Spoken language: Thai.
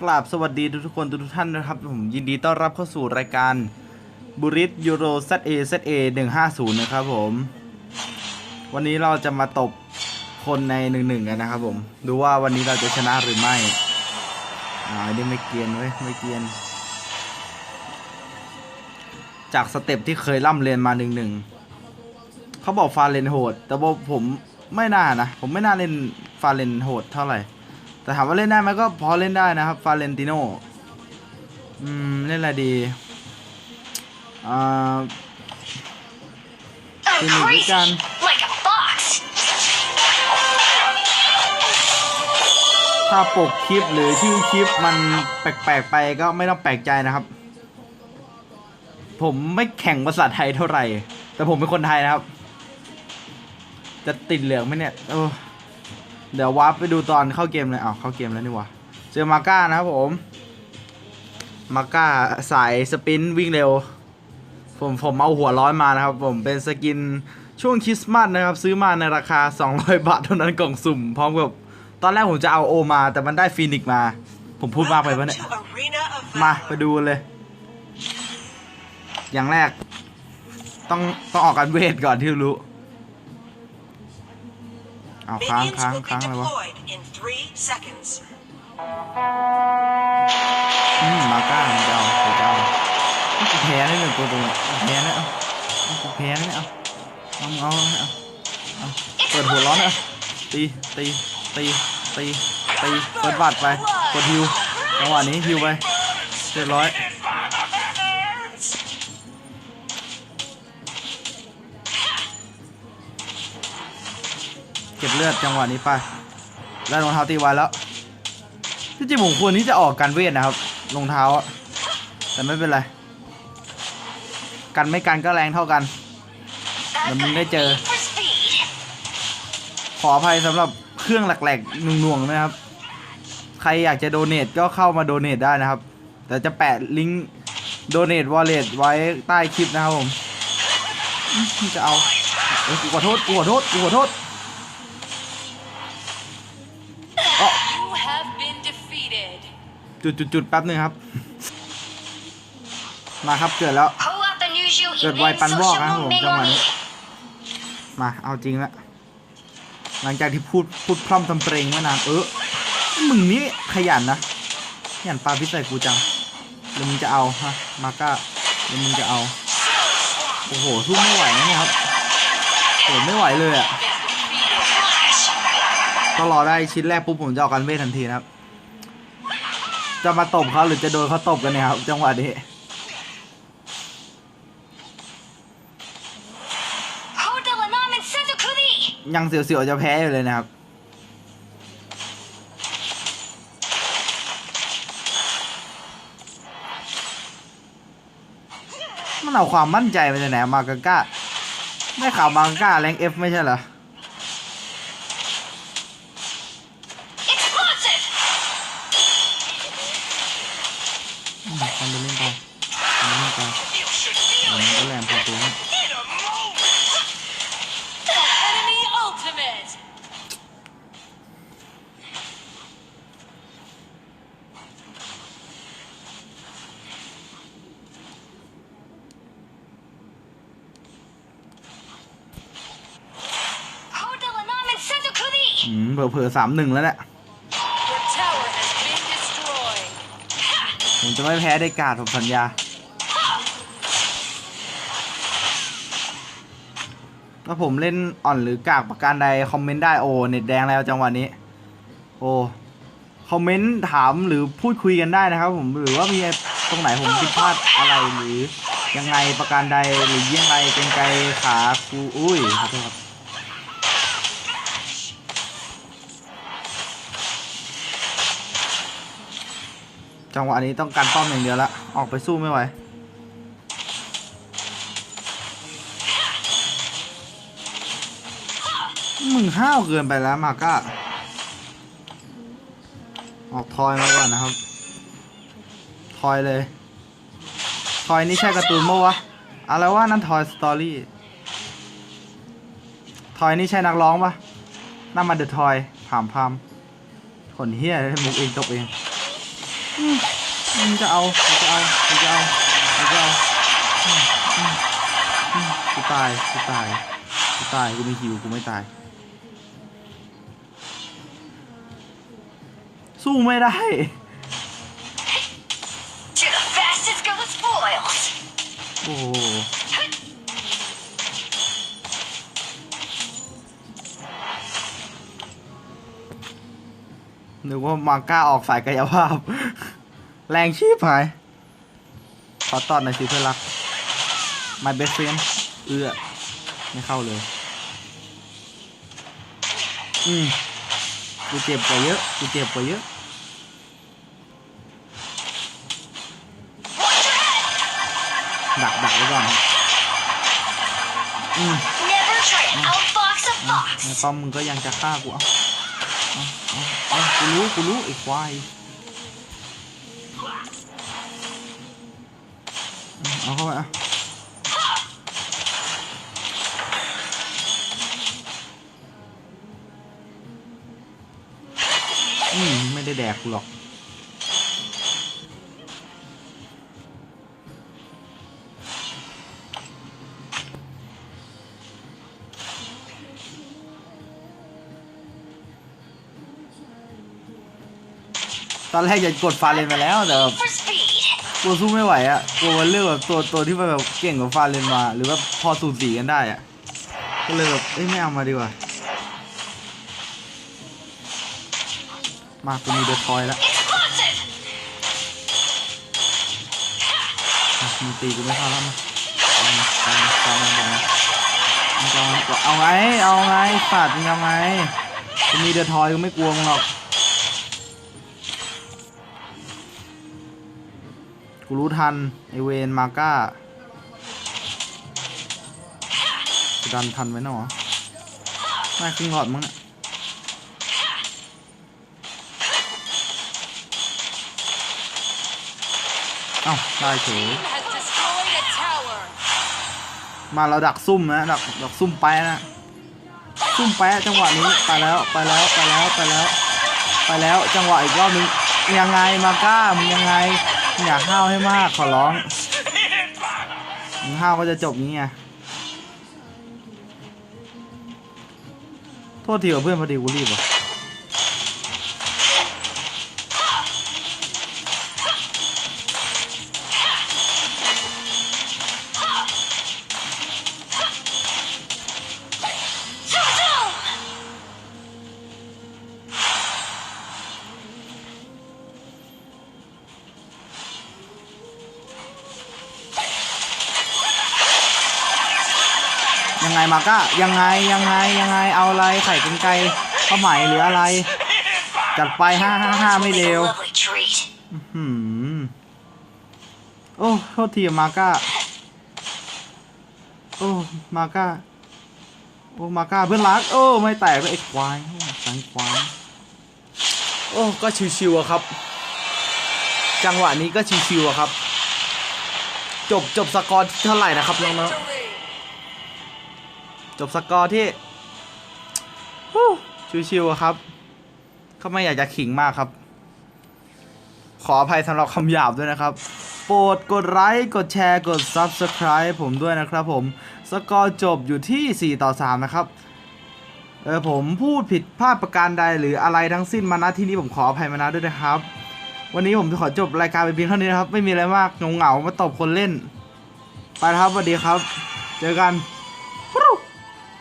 กราบสวัสดีทุกๆคนทุกๆท่านนะครับ ผมยินดีต้อนรับเข้าสู่รายการบุริ t ยูโร ZA ZA 150นะครับผม วันนี้เราจะมาตบคนในหนึ่งหนึ่งกันนะครับผม ดูว่าวันนี้เราจะชนะหรือไม่อ่าอันนี้ไม่เกียนเว้ยไม่เกียน จากสเต็ปที่เคยร่ำเรียนมาหนึ่งหนึ่งเขาบอกฟาเลนโหด แต่ว่าผมไม่น่านะ ผมไม่น่าเล่นฟาเลนโหดเท่าไหร่ แต่ถามว่าเล่นได้ไหมก็พอเล่นได้นะครับฟาเรนติโนอืม เล่นอะไรดีอ่า I'm Give me this crazy, gun. like a fox. ถ้าปกคลิปหรือชื่อคลิปมันแปลกๆไปก็ไม่ต้องแปลกใจนะครับ ผมไม่แข่งภาษาไทยเท่าไหร่ แต่ผมเป็นคนไทยนะครับ จะติดเหลืองไหมเนี่ยเออ เดี๋ยววาร์ปไปดูตอนเข้าเกมเลยอ้าวเข้าเกมแล้วนี่วะเจอมาก้านะครับผม มาก้าสายสปินวิ่งเร็ว ผมผมเอาหัวร้อนมานะครับ ผมเป็นสกินช่วงคริสต์มาสนะครับ ซื้อมาในราคา 200 บาทเท่านั้นกล่องสุ่ม พร้อมกับตอนแรกผมจะเอาโอมา แต่มันได้ฟีนิกมา ผมพูดมากไปปะเนี่ย มาไปดูเลย อย่างแรก ต้องต้องออกกันเวทก่อนที่รู้ อาค้าง Minions ค้าง will be ค้างอะไรวะ deployed in three seconds. อืมมาก้าผมจะเอาผมจะเอากูแพ้ได้หนึ่งตัวตรงนี้กูแพ้นะเอาเอากูแพ้นะเอาเอาเอาเอาเอาเปิดหัวร้อนนะตีตีตีตีตีเปิดบัตรไปกดฮิวจังหวะนี้ฮิวไปเรียบร้อย เลือดจังหวะนี้ไปได้รองเท้าตีไว้แล้วที่จริงผมควรที่จะออกการเวทนะครับรองเท้าแต่ไม่เป็นไร กันไม่กันก็แรงเท่ากัน I've Let me got make a a- need for speed. ขออภัยสำหรับเครื่องแหลกๆหน่วงๆนะครับ ใครอยากจะโดเน a ก็เข้ามาโดเน a ได้นะครับ แต่จะแปะลิงก์โดเน a วอลเล็ตไว้ใต้คลิปนะครับผมจะเอาเอ้ยกูขอโทษกูขอโทษกูขอโทษ จุดจุดจุดแป๊บหนึงครับ มาครับเกิดแล้ว Pull out the news you เกิดไวปันวอกนะครับผมจังหวะ media. นี้ มาเอาจริงละหลังจากที่พูดพูดพร่ำทำเพลงมานานเออมึงนี่ขยันนะขยันปาพิษใส่กูจังแล้วมึงจะเอาฮะมาก้าแล้วมึงจะเอาโอ้โหสู้ไม่ไหวนะเนี่ยครับโหไม่ไหวเลยอะก็รอได้ชิ้นแรกปุ๊บผมจะออกกันเวททันทีนะครับ จะมาตบเขาหรือจะโดนเขาตบกันเนี่ยครับ จังหวะนี้ยังเสียวๆจะแพ้อยู่เลยนะครับ มันเอาความมั่นใจมาจากไหนมากาก้าได้ข่าวมากาก้าแรงเอฟไม่ใช่เหรอ Explosive. อืมทำไปเล่นไปทำไปเล่นไป You should เดี๋ยว feel มัน it ก็แรงพอตัวให้ in a moment. Enemy ultimate. โ o d a Lanamen Sezukuri. อืมเผลอๆสามหนึ่งแล้วเนี่ย Your ผมจะไม่แพ้ได้การ์ดผมสัญญาถ้าผมเล่นอ่อนหรือกากประการใดคอมเมนต์ได้โอ้เน็ตแดงแล้วจังหวะนี้ โอ้คอมเมนต์ถามหรือพูดคุยกันได้นะครับ ผมหรือว่ามีตรงไหนผมผิดพลาดอะไรหรือยังไงประการใดหรือยังไงเป็นไกลขากูอุ้ยขอโทษครับ จังหวะนี้ต้องการป้อมอย่างเดียวละออกไปสู้ไม่ไหวมึงห้าวเกินไปแล้วมาก้าออกทอยมาก่อนนะครับ ทอยเลย ทอยนี่ใช่การ์ตูนเมื่อวะอะไรว่านั่นทอยสตอรี่ ทอยนี่ใช่นักร้องปะนั่นมาเดอะทอยผามพามคนเฮียมุกเองตบเอง มมึงจะเอามึงจะเอามึงจะเอามึงจะเอาอืมอืมอืมกูตายกูตายกูตายกูมีฮิวกูไม่ตาย สู้ไม่ได้ To the fastest go the spoils. โอ้โหนึกว่ามาก้าออกสายกายภาพ แรงชีพหาย ขอตอดหน่อยสิเพื่อนรัก My best friend เอื้อ ไม่เข้าเลย อืมกูเจ็บกว่าเยอะกูเจ็บกว่าเยอะ ดักดักไว้ก่อนอืม Never try to outfox a ใน fox. ป้อมมึงก็ยังจะฆ่ากูเอาเอาเอาเอากูรู้กูรู้ไอ้ควาย เอาเข้าไปอะอืมไม่ได้แดกกูหรอกตอนแรกจะกดฟาเลนมาแล้วแต่ ลัวสู้ไม่ไหวอะกลัวมันเลือกแบบตัวตัวที่มันแบบเก่งกว่าฟาเลนมา หรือว่าพอสูสีกันได้อะก็เลยแบบเอ้ยไม่เอามาดีกว่า มากูมีเดอะทอยแล้วมึงตีกูไม่เข้าแล้วมาเอามาเอามาเอามาเอามามึงจะเอาไงเอาไงสัตว์มึงเอาไงกูมีเดทอยกูไม่กลัวมึงหรอก กูรู้ทัน ไอเวนมาก้าจะดันทันไหมเนาะไม่ครึ่งหลอดมั้งเนี่ยเอ้าได้เฉยมาเราดักซุ่มนะดักดักซุ่มแปะนะซุ่มแปะจังหวะนี้ไปแล้วไปแล้วไปแล้วไปแล้ว ไปแล้วจังหวะอีกรอบนึงยังไงมาก้ามึงยังไง อย่าห้าวให้มากขอร้องมึงห้าวก็จะจบนี้ไงโทษทีกับเพื่อนพอดีกูรีบว่ะ ไงมาก้ายังไงยังไงยังไงเอาอะไรไข่กันไกลข้าวไหมหรืออะไร จัดไปห้าห้าห้าไม่เร็ว Lovely treat. หืมโอ้โทษทีมาก้าโอ้มาก้าโอ้มาก้าเพื่อนรักโอ้ไม่แตกเลยไอ้ควายสังควายโอ้ก็ชิวๆครับ จังหวะนี้ก็ชิวๆครับ จบจบสกอร์เท่าไหร่นะครับน้องๆ จบสกอร์ที่ชิวๆครับเขาไม่อยากจะขิงมากครับ ขออภัยสำหรับคำหยาบด้วยนะครับ โปรดกดไลค์ กดแชร์ กด Subscribe ผมด้วยนะครับผม สกอร์จบอยู่ที่ 4 ต่อ 3 นะครับ เออผมพูดผิดพลาดประการใดหรืออะไรทั้งสิ้นมาณที่นี้ผมขออภัยมาณด้วยนะครับ วันนี้ผมจะขอจบรายการไปเพียงเท่านี้นะครับ ไม่มีอะไรมากเหงาๆมาตบคนเล่น ไปครับสวัสดีครับ เจอกัน